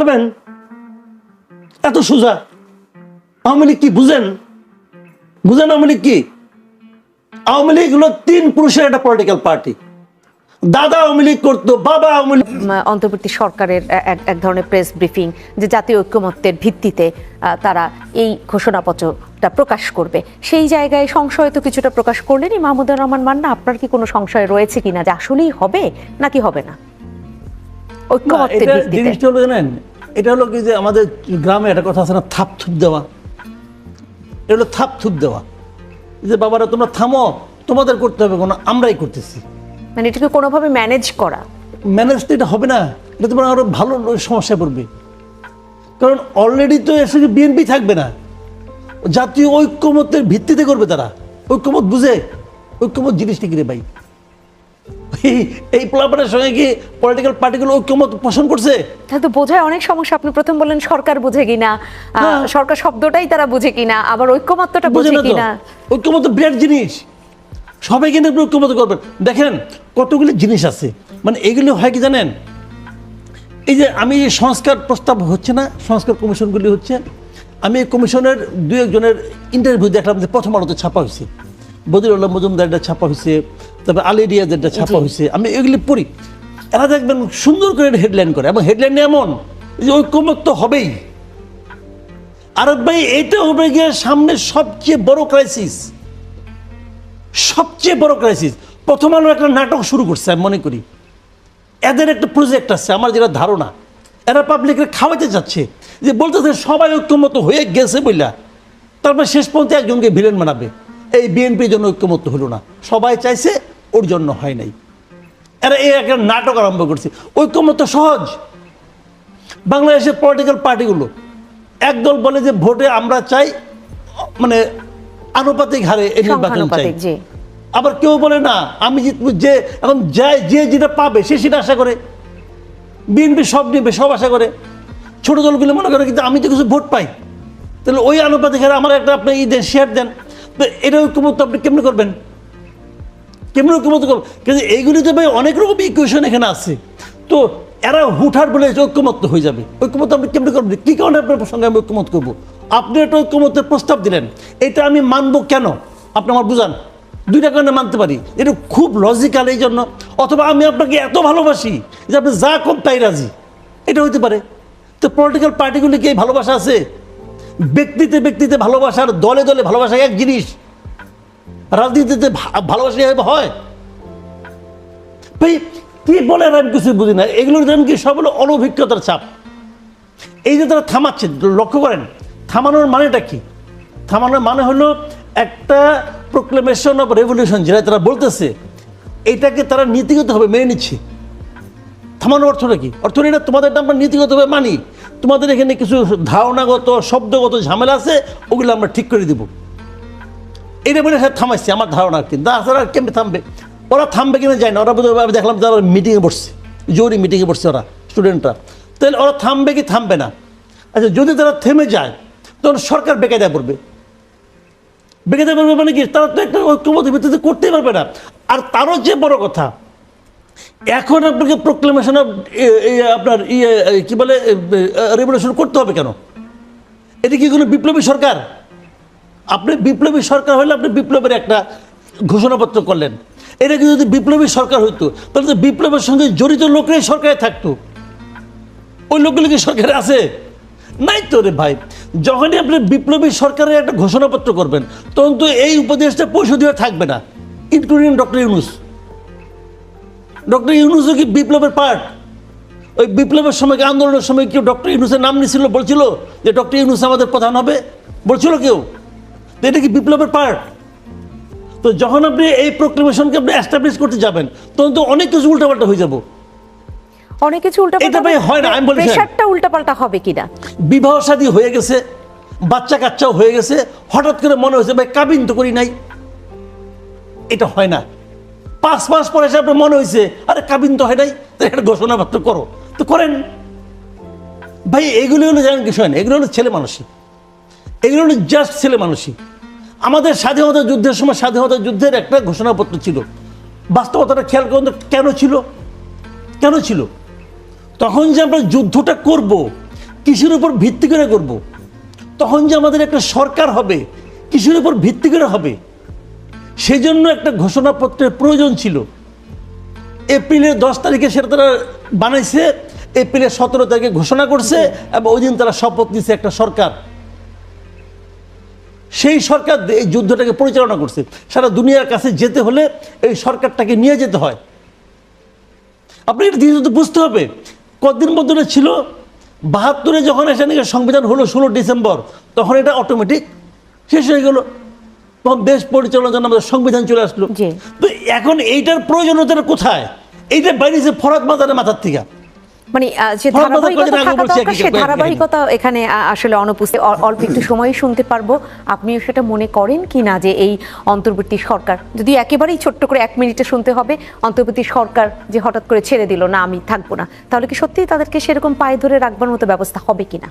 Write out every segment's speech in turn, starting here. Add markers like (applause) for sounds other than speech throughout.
পারবেন? এত সোজা। আওয়ামী লীগ কি বুঝেন? বুঝেন আওয়ামী লীগ কি? আওয়ামী লীগ হলো তিন পুরুষের একটা পলিটিক্যাল পার্টি দাদা আওয়ামী লীগ করতো বাবা আওয়ামী লীগ অন্তর্বর্তী সরকারের এক ধরনের প্রেস ব্রিফিং যে জাতীয় ঐক্যমত্যের ভিত্তিতে তারা এই ঘোষণাপত্রটা প্রকাশ করবে। সেই জায়গায় সংশয় তো কিছুটা প্রকাশ করলেনই মাহমুদুর রহমান মান্না। আপনার কি কোনো সংশয় রয়েছে কিনা যে আসলেই হবে নাকি হবে না? না, ঐক্যমত্যের ভিত্তিতে। জিনিসটা হলো জানেন এটা হলো কি যে আমাদের গ্রামে একটা কথা আছে না থাপ থুপ দেওয়া। এটা হলো থাপ থুপ দেওয়া। যে বাবারা তোমরা থামো তোমাদের করতে হবে কোনো আমরাই করতেছি। মানে এটাকে কোনোভাবে ম্যানেজ করা। ম্যানেজ তো এটা হবে না এটা তোমার আরও ভালো সমস্যা পড়বে। কারণ অলরেডি তো এসে বিএনপি থাকবে না। জাতীয় ঐক্যমত্যের ভিত্তিতে করবে তারা। ঐক্যমত বুঝে ঐক্যমত জিনিসটা কিরে ভাই (laughs) এই- প্লাবারের সঙ্গে কি পলিটিক্যাল পার্টিগুলো ঐক্যমত পোষণ করছে? তাহলে তো বোঝায় অনেক সমস্যা। আপনি প্রথম বললেন সরকার বুঝে কিনা। হ্যাঁ। সরকার শব্দটাই তারা বুঝে কিনা আবার ঐক্যমত্যটা বুঝে কিনা। ঐক্যমত বিরাট জিনিস। সবাই কিন্তু আপনি ঐক্যমত করবেন। দেখেন কতগুলি জিনিস আছে। মানে এগুলো হয় কি জানেন? এই যে আমি এই সংস্কার প্রস্তাব হচ্ছে না সংস্কার কমিশনগুলি হচ্ছে আমি কমিশনের দু একজনের ইন্টারভিউ দেখলাম যে প্রথম আলোতে ছাপা হয়েছে। বদিরুল্লাহ মজুমদারটা ছাপা হয়েছে তারপর আলী রিয়াজেরটা ছাপা হয়েছে আমি এগুলি পড়ি। এরা দেখবেন সুন্দর করে হেডলাইন করে এবং হেডলাইন এমন যে ঐক্যমত হবেই। আরব ভাই এটা হবে গিয়ে সামনে সবচেয়ে বড় ক্রাইসিস সবচেয়ে বড় ক্রাইসিস প্রথম আলো একটা নাটক শুরু করছে আমি মনে করি। এদের একটা প্রজেক্ট আছে আমার যেটা ধারণা। এরা পাবলিককে খাওয়াতে যাচ্ছে যে বলতেছে সবাই ঐক্যমত হয়ে গেছে বইলা। তারপর শেষ পর্যন্ত একজনকে ভিলেন বানাবে। এই বিএনপির জন্য ঐক্যমত হলো না। সবাই চাইছে ওর জন্য হয় নাই। এরা এই একটা নাটক আরম্ভ করছে। ঐক্যমত সহজ। বাংলাদেশের পলিটিক্যাল পার্টিগুলো একদল বলে যে ভোটে আমরা চাই মানে আনুপাতিক হারে এই নির্বাচন চাই। আবার কেউ বলে না আমি জিতবো যে এখন যায় যে যেটা পাবে সে সেটা আশা করে। বিএনপি সব নেবে সব আশা করে। ছোট দলগুলো মনে করে কিন্তু আমি তো কিছু ভোট পাই। তাহলে ওই আনুপাতিক হারে আমার একটা আপনি ই দেন শেয়ার দেন। তো এটা ঐক্যমত আপনি কেমনি করবেন? কেমনি করবেন কিন্তু এইগুলি তো ভাই অনেক রকম ইকুয়েশন এখানে আছে। তো এরা হুঠার বলে ঐক্যমত হয়ে যাবে। ঐক্যমত আপনি কেমনি করবেন কী কারণে আপনার সঙ্গে আমি ঐক্যমত করব? আপনি একটা ঐক্যমতের প্রস্তাব দিলেন। এটা আমি মানব কেন? আপনি আমার বুঝান। দুইটা কারণে মানতে পারি। এটা খুব লজিক্যাল এই জন্য। অথবা আমি আপনাকে এত ভালোবাসি যে আপনি যা কম তাই রাজি। এটা হইতে পারে। তো পলিটিক্যাল পার্টিগুলি কি এই ভালোবাসা আছে? ব্যক্তিতে ব্যক্তিতে ভালোবাসার দলে দলে ভালোবাসা এক জিনিস। রাজনীতিতে ভালোবাসা এভাবে হয়? ভাই, কি বলে আমি কিছু বুঝি না। এগুলোর জন্য কি? সব হলো অনভিজ্ঞতার চাপ এই যে তারা থামাচ্ছে লক্ষ্য করেন। থামানোর মানেটা কি? থামানোর মানে হলো একটা প্রোক্লেমেশন অফ রেভলিউশন যেটা তারা বলতেছে, এটাকে তারা নীতিগতভাবে মেনে নিচ্ছে। থামানোর অর্থটা কি? অর্থ এটা তোমাদের আমরা নীতিগতভাবে মানি। তোমাদের এখানে কিছু ধারণাগত, শব্দগত ঝামেলা আছে, ওগুলো আমরা ঠিক করে দিব। এটা বলে থামাইছে, আমার ধারণা আর কি। তাছাড়া কেমনি থামবে? ওরা থামবে কিনা যায় না, ওরা আমি দেখলাম তারা মিটিংয়ে বসছে, জরুরি মিটিংয়ে বসছে ওরা স্টুডেন্টরা তাহলে ওরা থামবে কি থামবে না? আচ্ছা যদি তারা থেমে যায়, তখন সরকার বেকায়দায় পড়বে বেকায়দায় পড়বে মানে কি? তারা তো একটা ঐক্যমত ভিত্তিতে করতেই পারবে না। আর তারও যে বড় কথা, এখন আপনাকে প্রোক্লেমেশন অফ আপনার ইয়ে কী বলে রেভলিউশন করতে হবে কেন? এটা কি কোনো বিপ্লবী সরকার? আপনি বিপ্লবী সরকার হলে আপনি বিপ্লবের একটা ঘোষণাপত্র করলেন। এটা কি যদি বিপ্লবী সরকার হইতো, তাহলে তো বিপ্লবের সঙ্গে জড়িত লোকরাই সরকারে থাকতো। ওই লোকগুলো কি সরকারে আছে? নাই তো রে ভাই। যখনই আপনি বিপ্লবী সরকারের একটা ঘোষণাপত্র করবেন, তখন তো এই উপদেশটা পরিষদীয় থাকবে না ইনক্লুডিং ডক্টর ইউনুস। ডক্টর ইউনুসও কি বিপ্লবের পার্ট ওই বিপ্লবের সময় আন্দোলনের সময় কেউ ডক্টর ইউনুসের নাম নিছিল, বলছিল যে ডক্টর ইউনুস আমাদের প্রধান হবে? বলছিল কেউ? তো এটা কি বিপ্লবের পার্ট? তো যখন আপনি এই প্রোক্লেমেশনকে আপনি এস্টাবলিশ করতে যাবেন তখন তো অনেক কিছু উল্টাপাল্টা হয়ে যাব। অনেক কিছু উল্টা এটা ভাই হয় না, আমি বলছি। প্রেশারটা উল্টাপাল্টা হবে কিনা? বিবাহ শাদী হয়ে গেছে বাচ্চা কাচ্চাও হয়ে গেছে হঠাৎ করে মনে হয়েছে ভাই কাবিন তো করি নাই। এটা হয় না। পাঁচ মাস পরে এসে আপনার মনে হয়েছে আরে কাবিন তো হয় নাই একটা ঘোষণাপত্র করো। তো করেন। ভাই এগুলো হলো জানেন কিছু হয় না এগুলো হলো ছেলে মানুষই। এগুলো হলো জাস্ট ছেলে মানুষই। আমাদের স্বাধীনতা যুদ্ধের সময় স্বাধীনতা যুদ্ধের একটা ঘোষণাপত্র ছিল। বাস্তবতাটা খেয়াল করুন কেন ছিল? কেন ছিল? তখন যে আমরা যুদ্ধটা করব, কিসের উপর ভিত্তি করে করব? তখন যে আমাদের একটা সরকার হবে, কিসের উপর ভিত্তি করে হবে? সেই জন্য একটা ঘোষণাপত্রের প্রয়োজন ছিল। এপ্রিলের দশ তারিখে সেটা তারা বানাইছে, এপ্রিলের সতেরো তারিখে ঘোষণা করছে, এবং ওই দিন তারা শপথ নিছে একটা সরকার। সেই সরকার এই যুদ্ধটাকে পরিচালনা করছে। সারা দুনিয়ার কাছে যেতে হলে এই সরকারটাকে নিয়ে যেতে হয়। আপনি এটা তো বুঝতে হবে। কদিন মধ্যে ছিল? বাহাত্তরে যখন এসে নাকি সংবিধান হলো ষোলো ডিসেম্বর তখন এটা অটোমেটিক শেষ হয়ে গেল। তখন দেশ পরিচালনার জন্য আমাদের সংবিধান চলে আসলো। তো এখন এইটার প্রয়োজনীয়তা কোথায়? এইটা বাইরেছে ফরাদ মাজারের মাথার থেকে। মানে যে ধারাবাহিকতা থাকা দরকার সে ধারাবাহিকতা এখানে আসলে অনুপস্থিত অল্প একটু সময় শুনতে পারব। আপনিও সেটা মনে করেন কি না যে এই অন্তর্বর্তী সরকার? যদি একেবারেই ছোট্ট করে এক মিনিটে শুনতে হবে অন্তর্বর্তী সরকার যে হঠাৎ করে ছেড়ে দিল না আমি থাকব না তাহলে কি সত্যিই তাদেরকে সেরকম পায়ে ধরে রাখবার মতো ব্যবস্থা হবে কিনা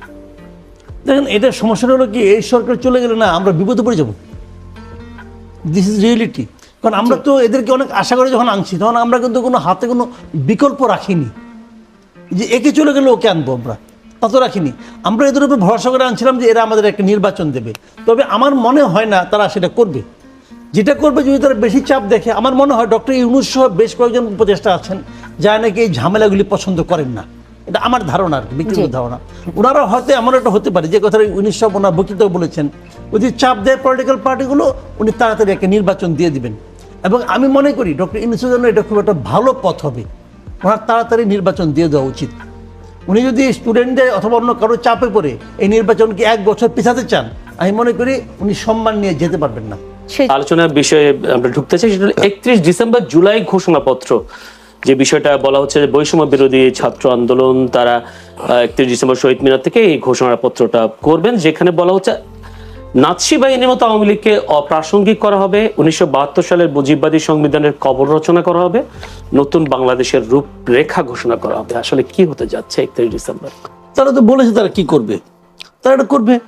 দেখেন এটা সমস্যাটা হলো কি এই সরকার চলে গেলে না আমরা বিপদে পড়ে যাব। দিস ইজ রিয়েলিটি কারণ আমরা তো এদেরকে অনেক আশা করে যখন আনছি তখন আমরা কিন্তু কোনো হাতে কোনো বিকল্প রাখিনি। যে একে চলে গেলে ওকে আনব আমরা। তা তো রাখিনি। আমরা এদের উপর ভরসা করে আনছিলাম যে এরা আমাদের একটা নির্বাচন দেবে। তবে আমার মনে হয় না তারা সেটা করবে। যেটা করবে যদি তারা বেশি চাপ দেখে আমার মনে হয় ডক্টর ইউনুস সহ বেশ কয়েকজন উপদেষ্টা আছেন যারা নাকি এই ঝামেলাগুলি পছন্দ করেন না। এটা আমার ধারণা আর কি, ব্যক্তিগত ধারণা। ওনারা হয়তো এমন একটা হতে পারে যে কথাটা উনিশ সব ওনার বক্তৃতা বলেছেন যদি চাপ দেয় পলিটিক্যাল পার্টিগুলো উনি তাড়াতাড়ি একটা নির্বাচন দিয়ে দিবেন। এবং আমি মনে করি ডক্টর ইউনুসের জন্য এটা খুব একটা ভালো পথ হবে। ওনার তাড়াতাড়ি নির্বাচন দিয়ে দেওয়া উচিত। উনি যদি স্টুডেন্টদের অথবা অন্য কারও চাপে পড়ে এই নির্বাচনকে এক বছর পিছাতে চান আমি মনে করি উনি সম্মান নিয়ে যেতে পারবেন না। আলোচনার বিষয়ে আমরা ঢুকতে চাই সেটা একত্রিশ ডিসেম্বর জুলাই ঘোষণাপত্র। যে বিষয়টা বলা হচ্ছে যে বৈষম্য বিরোধী ছাত্র আন্দোলন তারা একত্রিশ ডিসেম্বর শহীদ মিনার থেকে এই ঘোষণাপত্রটা করবেন যেখানে বলা হচ্ছে নাৎসি বাহিনীর মতো আওয়ামী লীগকে অপ্রাসঙ্গিক করা হবে। উনিশশো বাহাত্তর সালের মুজিববাদী সংবিধানের কবর রচনা করা হবে। নতুন বাংলাদেশের রূপরেখা ঘোষণা করা হবে। আসলে কি হতে যাচ্ছে একত্রিশ ডিসেম্বর? তারা তো বলেছে তারা কি করবে? তারা এটা করবে।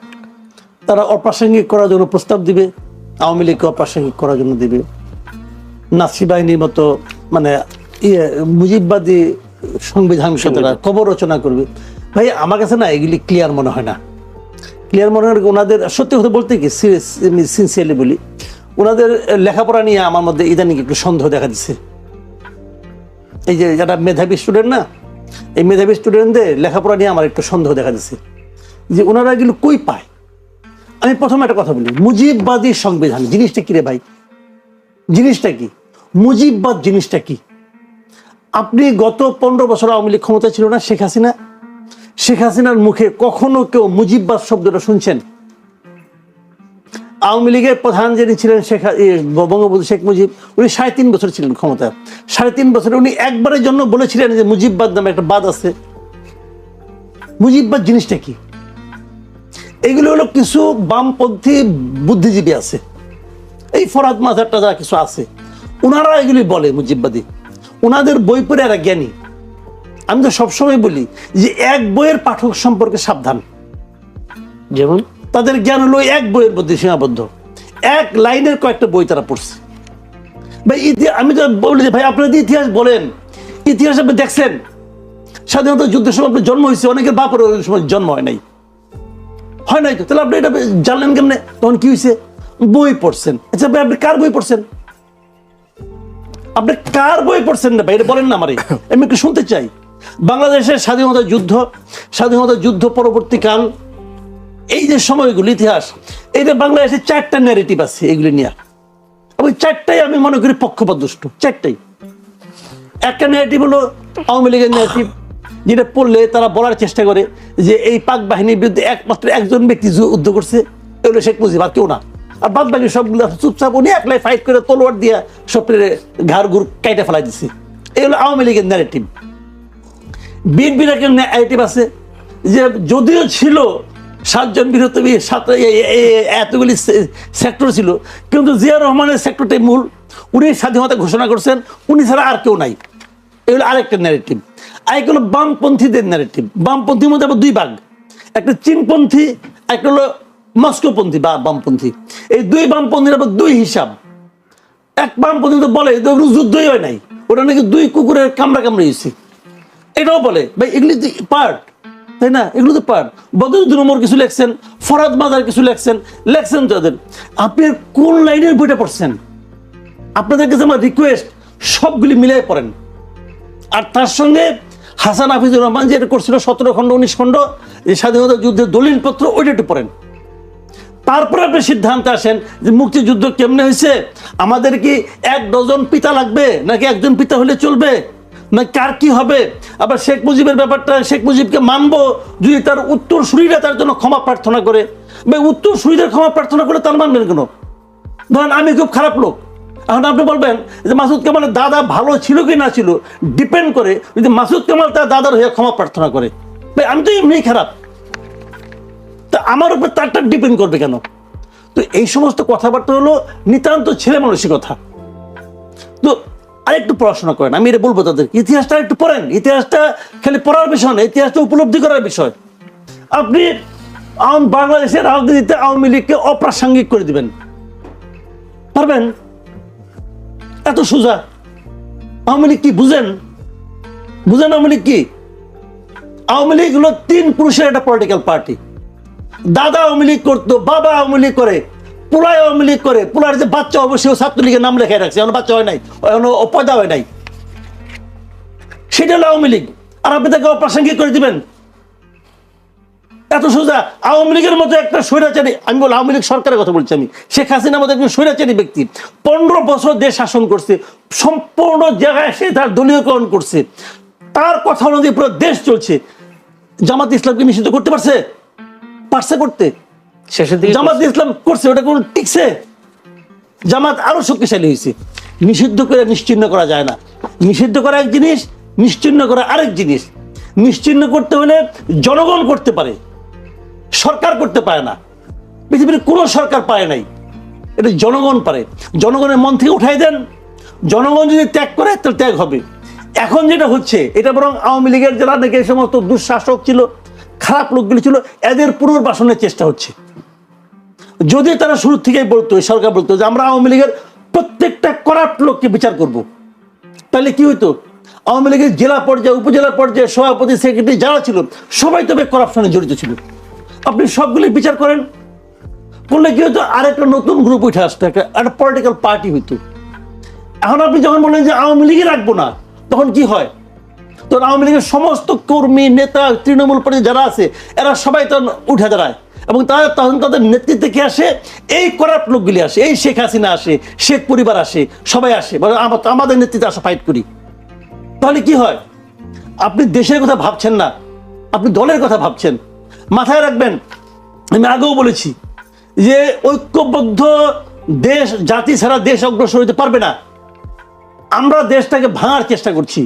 তারা অপ্রাসঙ্গিক করার জন্য প্রস্তাব দিবে। আওয়ামী লীগকে অপ্রাসঙ্গিক করার জন্য দিবে। নাসি বাহিনীর মতো মানে ইয়ে মুজিববাদী সংবিধান কবর রচনা করবে। ভাই আমার কাছে না এগুলি ক্লিয়ার মনে হয় না। ক্লিয়ার মনে ওনাদের, সত্যি কথা বলতে কি সিনসিয়ারলি বলি, ওনাদের লেখাপড়া নিয়ে আমার মধ্যে ইদানিং একটু সন্দেহ দেখা দিচ্ছে এই যে যারা মেধাবী স্টুডেন্ট না, এই মেধাবী স্টুডেন্টদের লেখাপড়া নিয়ে আমার একটু সন্দেহ দেখা দিচ্ছে যে ওনারা এগুলো কই পায়? আমি প্রথমে একটা কথা বলি, মুজিববাদী সংবিধান, জিনিসটা কি রে ভাই? জিনিসটা কি? মুজিববাদ জিনিসটা কি? আপনি গত পনেরো বছর আওয়ামী লীগ ক্ষমতা ছিল না, শেখ হাসিনা? শেখ হাসিনার মুখে কখনো কেউ মুজিববাদ শব্দটা শুনছেন? আওয়ামী লীগের প্রধান যিনি ছিলেন শেখ বঙ্গবন্ধু শেখ মুজিব, উনি সাড়ে তিন বছর ছিলেন ক্ষমতায়। সাড়ে তিন বছরে উনি একবারের জন্য বলেছিলেন যে মুজিববাদ নামে একটা বাদ আছে। মুজিববাদ জিনিসটা কি? এগুলো হলো কিছু বামপন্থী বুদ্ধিজীবী আছে। এই ফরাদ মাজারটা যা কিছু আছে ওনারা এগুলি বলে মুজিববাদী। ওনাদের বই পড়ে এরা জ্ঞানী। আমি তো সবসময় বলি যে এক বইয়ের পাঠক সম্পর্কে সাবধান। যেমন? তাদের জ্ঞান হলো এক বইয়ের মধ্যে সীমাবদ্ধ। এক লাইনের কয়েকটা বই তারা পড়ছে। ভাই ইতিহাস আমি তো বলি যে ভাই আপনারা যদি ইতিহাস বলেন ইতিহাস আপনি দেখছেন? স্বাধীনতা যুদ্ধের সময় আপনার জন্ম হয়েছে অনেকের বাপের ওই সময় জন্ম হয় নাই। হয় নাই তো? তাহলে আপনি এটা জানলেন কেমনে? তখন কি হয়েছে? বই পড়ছেন। আচ্ছা ভাই আপনি কার বই পড়ছেন? আপনি কার বই পড়ছেন না ভাই? এটা বলেন না আমারে। আমি একটু শুনতে চাই। বাংলাদেশের স্বাধীনতা যুদ্ধ স্বাধীনতা যুদ্ধ পরবর্তীকাল এই যে সময়গুলো, ইতিহাস এইটা বাংলাদেশে চারটা ন্যারেটিভ আছে এগুলি নিয়ে। ওই চারটাই আমি মনে করি পক্ষপাতদুষ্ট, চারটাই। একটা ন্যারেটিভ হলো আওয়ামী লীগের ন্যারেটিভ যেটা পড়লে তারা বলার চেষ্টা করে যে এই পাক বাহিনীর বিরুদ্ধে একমাত্র একজন ব্যক্তি যুদ্ধ করছে এগুলো শেখ মুজিব, আর কেউ না। আর বাদ বাকি সবগুলো চুপচাপ উনি একলাই ফাইট করে তলোয়ার দিয়ে সব ঘাড় ঘুর কাইটা ফেলাই দিছে। এগুলো আওয়ামী লীগের ন্যারেটিভ বিএনপির ন্যারেটিভ আছে? যে যদিও ছিল সাতজন বিরতবী সাত এতগুলি সেক্টর ছিল, কিন্তু জিয়া রহমানের সেক্টরটাই মূল। উনি স্বাধীনতা ঘোষণা করছেন, উনি ছাড়া আর কেউ নাই। এগুলো আরেকটা ন্যারেটিভ আর এক হলো বামপন্থীদের ন্যারেটিভ বামপন্থীর মধ্যে আবার দুই ভাগ। একটা চীনপন্থী, একটা হলো মস্কোপন্থী বা বামপন্থী। এই দুই বামপন্থীর আবার দুই হিসাব। এক বামপন্থী তো বলে যুদ্ধই হয় নাই। ওটা নাকি দুই কুকুরের কামড়া কামড়ে হয়েছে। এটাও বলে, ভাই, এগুলি পার্ট তাই না? এগুলো তো পার বদরুদ্দিন ওমর কিছু লেখছেন, ফরাদ মাদার কিছু লেখছেন লেখছেন তাদের আপনি কোন লাইনের বইটা পড়ছেন? আপনাদের কাছে আমার রিকোয়েস্ট সবগুলি মিলিয়ে পড়েন। আর তার সঙ্গে হাসান হাফিজুর রহমান যেটা করছিল, সতেরো খণ্ড, উনিশ খণ্ড যে স্বাধীনতা যুদ্ধের দলিলপত্র, ওইটা একটু পড়েন। তারপরে আপনি সিদ্ধান্তে আসেন যে মুক্তিযুদ্ধ কেমনে হয়েছে? আমাদের কি এক ডজন পিতা লাগবে, নাকি একজন পিতা হলে চলবে? না, কার কি হবে? আবার শেখ মুজিবের ব্যাপারটা, শেখ মুজিবকে মানবো যদি তার উত্তর সুরীরা তার জন্য ক্ষমা প্রার্থনা করে। বা, উত্তর সুরীদের ক্ষমা প্রার্থনা করে তার মানবেন কেন? ধরেন, আমি খুব খারাপ লোক। এখন আপনি বলবেন যে মাসুদ কামালের দাদা ভালো ছিল কি না ছিল ডিপেন্ড করে যদি মাসুদ কামাল তার দাদার হয়ে ক্ষমা প্রার্থনা করে। ভাই আমি তো এমনি খারাপ। তা আমার উপর তারটা ডিপেন্ড করবে কেন? তো এই সমস্ত কথাবার্তা হলো নিতান্ত ছেলে মানসিকতা আরেকটু পড়াশোনা করেন। আমি এটা বলব তাদের ইতিহাসটা একটু পড়েন। ইতিহাসটা খালি পড়ার বিষয় না, ইতিহাসটা উপলব্ধি করার বিষয়। আপনি বাংলাদেশের রাজনীতিতে আওয়ামী লীগকে অপ্রাসঙ্গিক করে দিবেন। পারবেন? এত সোজা। আওয়ামী লীগ কি, বুঝেন? বুঝেন আওয়ামী লীগ কি? আওয়ামী লীগ হলো তিন পুরুষের একটা পলিটিক্যাল পার্টি দাদা আওয়ামী লীগ করতো, বাবা আওয়ামী লীগ করে। পোলায় আওয়ামী লীগ করে, পোলার যে বাচ্চা অবশ্যই ছাত্রলীগের নাম লেখাই রাখছে। এখন বাচ্চা হয় নাই, এখন পয়দা হয় নাই। সেটা হলো আওয়ামী লীগ। আর আপনি তাকে অপ্রাসঙ্গিক করে দিবেন। এত সোজা, আওয়ামী লীগের মতো একটা স্বৈরাচারী আমি বল আওয়ামী লীগ সরকারের কথা বলছি আমি। শেখ হাসিনার মতো একজন স্বৈরাচারী ব্যক্তি, পনেরো বছর দেশ শাসন করছে, সম্পূর্ণ জায়গায় সে তার দলীয়করণ করছে। তার কথা অনুযায়ী পুরো দেশ চলছে। জামাত ইসলামকে নিষিদ্ধ করতে পারছে? পারছে করতে। শেষের দিকে জামাত ইসলাম করছে ওটা কোনো টিকছে? জামাত আরও শক্তিশালী হয়েছে। নিষিদ্ধ করে নিশ্চিন্ন করা যায় না। নিষিদ্ধ করা এক জিনিস নিশ্চিন্ন করা আরেক জিনিস। নিশ্চিন্ন করতে হলে জনগণ করতে পারে। সরকার করতে পারে না। পৃথিবীর কোনো সরকার পারে নাই। এটা জনগণ পারে। জনগণের মন থেকে উঠাই দেন। জনগণ যদি ত্যাগ করে তাহলে ত্যাগ হবে। এখন যেটা হচ্ছে এটা বরং আওয়ামী লীগের যারা নাকি এই সমস্ত দুঃশাসক ছিল খারাপ লোকগুলি ছিল এদের পুনর্বাসনের চেষ্টা হচ্ছে। যদি তারা শুরু থেকেই বলতো সরকার বলতো যে আমরা আওয়ামী লীগের প্রত্যেকটা করাপ্ট লোককে বিচার করব। তাহলে কি হইতো? আওয়ামী লীগের জেলা পর্যায়ে, উপজেলা পর্যায়ে সভাপতি, সেক্রেটারি যারা ছিল, সবাই তবে করাপশনে জড়িত ছিল। আপনি সবগুলি বিচার করেন। করলে কি হতো আরেকটা নতুন গ্রুপ উঠে আসতো, একটা একটা পলিটিক্যাল পার্টি হইতো। এখন আপনি যখন বলেন যে আওয়ামী লীগে রাখব না, তখন কি হয়? তখন আওয়ামী লীগের সমস্ত কর্মী, নেতা, তৃণমূল পর্যায়ে যারা আছে, এরা সবাই তখন উঠে দাঁড়ায়। এবং তারা তখন তাদের নেতৃত্বে কে আসে? এই করাপ্ট লোকগুলি আসে, এই শেখ হাসিনা আসে, শেখ পরিবার আসে, সবাই আসে আমাদের নেতৃত্বে আসা ফাইট করি। তাহলে কি হয়? আপনি দেশের কথা ভাবছেন না, আপনি দলের কথা ভাবছেন। মাথায় রাখবেন, আমি আগেও বলেছি যে ঐক্যবদ্ধ দেশ, জাতি ছাড়া দেশ অগ্রসর হতে পারবে না। আমরা দেশটাকে ভাঙার চেষ্টা করছি।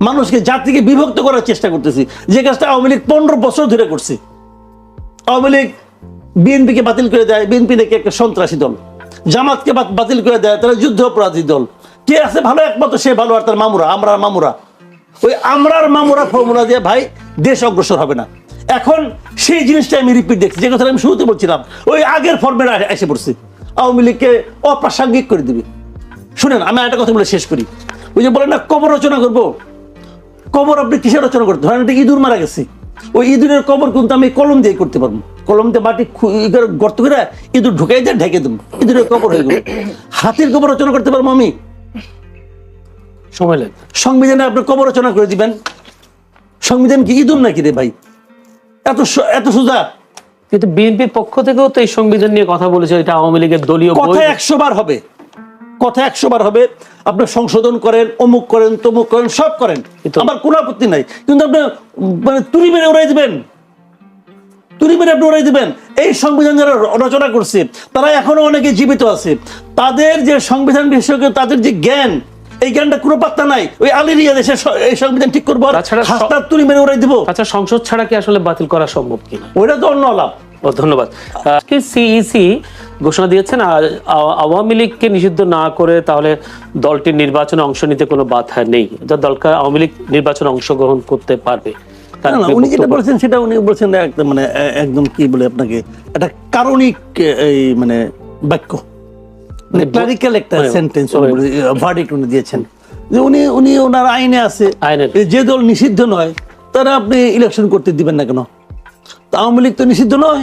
মানুষকে জাতিকে বিভক্ত করার চেষ্টা করতেছি। যে কাজটা আওয়ামী লীগ পনেরো বছর ধরে করছে। আওয়ামী লীগ বিএনপিকে বাতিল করে দেয়, বিএনপি নাকি একটা সন্ত্রাসী দল। জামাতকে বাতিল করে দেয়, তারা যুদ্ধ অপরাধী দল। কে আছে ভালো একমাত্র? সে ভালো আর তার মামুরা, আমরা মামুরা। ওই আমরার মামুরা ফর্মুলা দিয়ে ভাই দেশ অগ্রসর হবে না। এখন সেই জিনিসটা আমি রিপিট দেখছি, যে কথাটা আমি শুরুতে বলছিলাম, ওই আগের ফর্মের এসে পড়ছে। আওয়ামী লীগকে অপ্রাসঙ্গিক করে দিবে। শুনেন, আমি একটা কথা বলে শেষ করি। ওই যে বলেন না, কবর রচনা করব। কবর আপনি কিসের রচনা করতে ধরেন একটা ইঁদুর মারা গেছে। ওই ইঁদুরের কবর কিন্তু আমি কলম দিয়ে করতে পারব। কলম দিয়ে মাটি গর্ত করে ইঁদুর ঢুকাই দিয়ে ঢেকে দেবো। ইঁদুরের কবর হয়ে গেল। হাতির কবর রচনা করতে পারব আমি? সময় লাগবে। সংবিধানে আপনি কবর রচনা করে দিবেন। সংবিধান কি ইঁদুর নাকি রে ভাই? এত এত সোজা। কিন্তু বিএনপির পক্ষ থেকেও তো এই সংবিধান নিয়ে কথা বলেছে এটা আওয়ামী লীগের দলীয় কথা একশো বার হবে। কথা একশো বার হবে। আপনি সংশোধন করেন অমুক করেন তমুক করেন সব করেন। আমার কোনো আপত্তি নাই। কিন্তু আপনি মানে তুলি মেরে উড়াই দিবেন। তুলি মেরে আপনি উড়াই দিবেন। এই সংবিধান যারা রচনা করছে তারা এখনও অনেকে জীবিত আছে। তাদের যে সংবিধান বিষয়ক তাদের যে জ্ঞান এই জ্ঞানটা কোনো পাত্তা নাই। ওই আলিরিয়া দেশে এই সংবিধান ঠিক করব তুলি মেরে উড়াই দিব। আচ্ছা সংসদ ছাড়া কি আসলে বাতিল করা সম্ভব কিনা? ওইটা তো অন্য আলাপ। ও ধন্যবাদ। আজকে সিইসি ঘোষণা দিয়েছেন আওয়ামী লীগকে নিষিদ্ধ না করে তাহলে দলটির নির্বাচনে অংশ নিতে কোনো বাধা নেই। দলকে আওয়ামী লীগ নির্বাচনে অংশগ্রহণ করতে পারবে। উনি যেটা? বলেছেন সেটা উনি বলছেন একদম মানে একদম কি বলে আপনাকে একটা কারণিক এই মানে বাক্য। মানে ক্লারিক্যাল একটা সেন্টেন্স ভার্ডিক্ট উনি দিয়েছেন। যে উনি উনি ওনার আইনে আছে যে যে দল নিষিদ্ধ নয় তারা আপনি ইলেকশন করতে দিবেন না কেন? আওয়ামী লীগ তো নিষিদ্ধ নয়।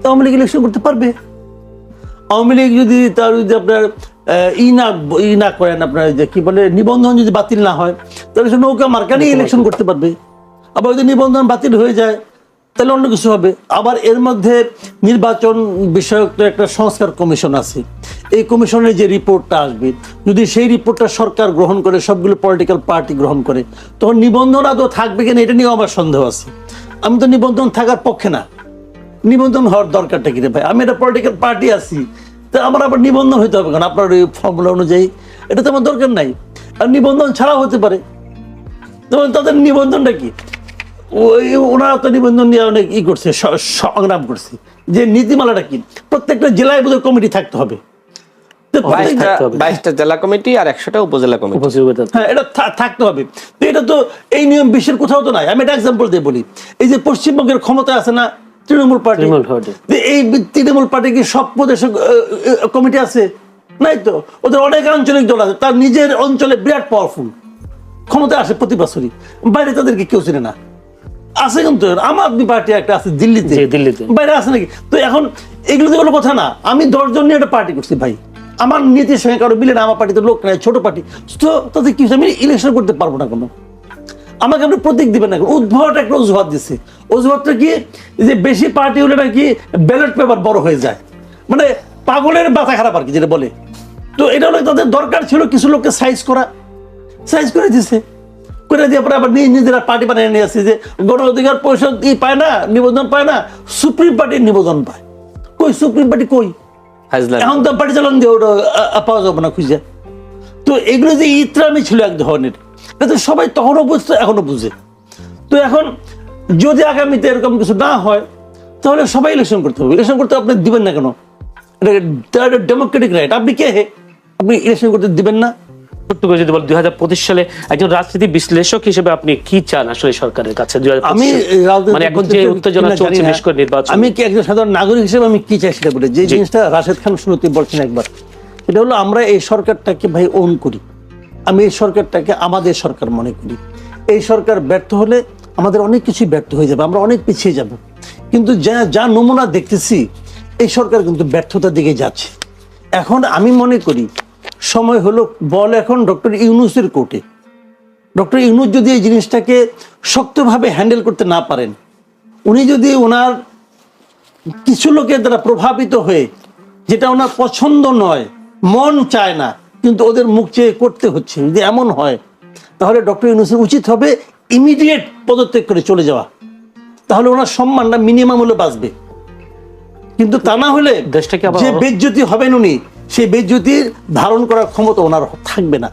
তা আওয়ামী লীগ ইলেকশন করতে পারবে। আওয়ামী লীগ যদি তার যদি আপনার ই না ই না করেন আপনার যে কি বলে নিবন্ধন যদি বাতিল না হয় তাহলে সে নৌকা মার্কা নিয়ে ইলেকশন করতে পারবে। আবার যদি নিবন্ধন বাতিল হয়ে যায় তাহলে অন্য কিছু হবে। আবার এর মধ্যে নির্বাচন বিষয়ক একটা সংস্কার কমিশন আছে। এই কমিশনের যে রিপোর্টটা আসবে যদি সেই রিপোর্টটা সরকার গ্রহণ করে সবগুলো পলিটিক্যাল পার্টি গ্রহণ করে তখন নিবন্ধন আদৌ থাকবে কিনা এটা নিয়েও আমার সন্দেহ আছে। আমি তো নিবন্ধন থাকার পক্ষে না। নিবন্ধন হওয়ার দরকারটা কি রে ভাই? আমি একটা পলিটিক্যাল পার্টি আছি। তা আমার আবার নিবন্ধন হইতে হবে কেন? আপনার ওই ফর্মুলা অনুযায়ী। এটা তো আমার দরকার নাই। আর নিবন্ধন ছাড়াও হতে পারে। যেমন তাদের নিবন্ধনটা কি? ওই ওনারা তো নিবন্ধন নিয়ে অনেক ই করছে সংগ্রাম করছে। যে নীতিমালাটা কি? প্রত্যেকটা জেলায় বোধহয় কমিটি থাকতে হবে। বাইশটা থাকতে হবে। বাইশটা জেলা কমিটি আর একশোটা উপজেলা কমিটি। হ্যাঁ এটা থাকতে হবে। তো এটা তো এই নিয়ম বিশ্বের কোথাও তো নাই। আমি একটা এক্সাম্পল দিয়ে বলি। এই যে পশ্চিমবঙ্গের ক্ষমতা আছে না তৃণমূল পার্টি? এই তৃণমূল পার্টি কি সব প্রদেশে কমিটি আছে? নাই তো। ওদের অনেক আঞ্চলিক দল আছে। তার নিজের অঞ্চলে বিরাট পাওয়ারফুল ক্ষমতা আসে প্রতি বছরই। বাইরে তাদেরকে কেউ চিনে না। আছে কিন্তু আম আদমি পার্টি একটা আছে দিল্লিতে। দিল্লিতে। বাইরে আছে নাকি? তো এখন এগুলো তো কোনো কথা না। আমি দশজন নিয়ে একটা পার্টি করছি ভাই। আমার নীতির সঙ্গে কারও মিলে না, আমার পার্টিতে লোক নাই, ছোট পার্টি। তো তাদের কি আমি ইলেকশন করতে পারব না কোনো? আমাকে আপনি প্রতীক দিবেন না? উদ্ভট একটা অজুহাত দিচ্ছে অজুহাতটা কি? যে বেশি পার্টি হলে নাকি ব্যালট পেপার বড় হয়ে যায়। মানে পাগলের মাথা খারাপ আর কি, যেটা বলে। তো এটা হলো তাদের দরকার ছিল কিছু লোককে সাইজ করা। সাইজ করে দিছে। করে দিয়ে পরে আবার নিজ নিজেরা পার্টি বানিয়ে নিয়ে আসছে যে গণ অধিকার পরিষদ ই পায় না নিবেদন পায় না, সুপ্রিম পার্টির নিবেদন পায়। কই, সুপ্রিম পার্টি কই? এখন তো পাটি চালান দিয়ে ওটা পাওয়া যাবে না খুঁজে। তো এগুলো যে ইত্রামি ছিল এক ধরনের, তো সবাই তখনও বুঝতো এখনও বুঝে। তো এখন যদি আগামীতে এরকম কিছু না হয়, তাহলে সবাই ইলেকশন করতে হবে। ইলেকশন করতে আপনি দিবেন না কেন? এটা ডেমোক্রেটিক রাইট আপনি কে হে? আপনি ইলেকশন করতে দিবেন না? ছোট্ট করে যদি বল দুই হাজার পঁচিশ সালে একজন রাজনীতি বিশ্লেষক হিসেবে আপনি কি চান আসলে সরকারের কাছে? আমি মানে এখন যে উত্তেজনা চলছে বিশেষ করে নির্বাচন। আমি কি একজন সাধারণ নাগরিক হিসেবে আমি কি চাই সেটা বলে? যে জিনিসটা রাশেদ খান শুরুতে বলছেন একবার এটা হলো আমরা এই সরকারটাকে ভাই ওন করি। আমি এই সরকারটাকে আমাদের সরকার মনে করি। এই সরকার ব্যর্থ হলে আমাদের অনেক কিছুই ব্যর্থ হয়ে যাবে আমরা অনেক পিছিয়ে যাব। কিন্তু যা যা নমুনা দেখতেছি এই সরকার কিন্তু ব্যর্থতার দিকে যাচ্ছে। এখন আমি মনে করি সময় হলো বল এখন ডক্টর ইউনুসের কোর্টে। ডক্টর ইউনুস যদি এই জিনিসটাকে শক্তভাবে হ্যান্ডেল করতে না পারেন উনি যদি ওনার কিছু লোকের দ্বারা প্রভাবিত হয়ে যেটা ওনার পছন্দ নয় মন চায় না কিন্তু ওদের মুখ চেয়ে করতে হচ্ছে যদি এমন হয় তাহলে ডক্টর ইউনুসের উচিত হবে ইমিডিয়েট পদত্যাগ করে চলে যাওয়া। তাহলে ওনার সম্মানটা মিনিমাম হলে বাঁচবে। কিন্তু তা না হলে দেশটাকে যে বেজ্জতি হবেন উনি সেই বিদ্যুতির ধারণ করার ক্ষমতা ওনার থাকবে না।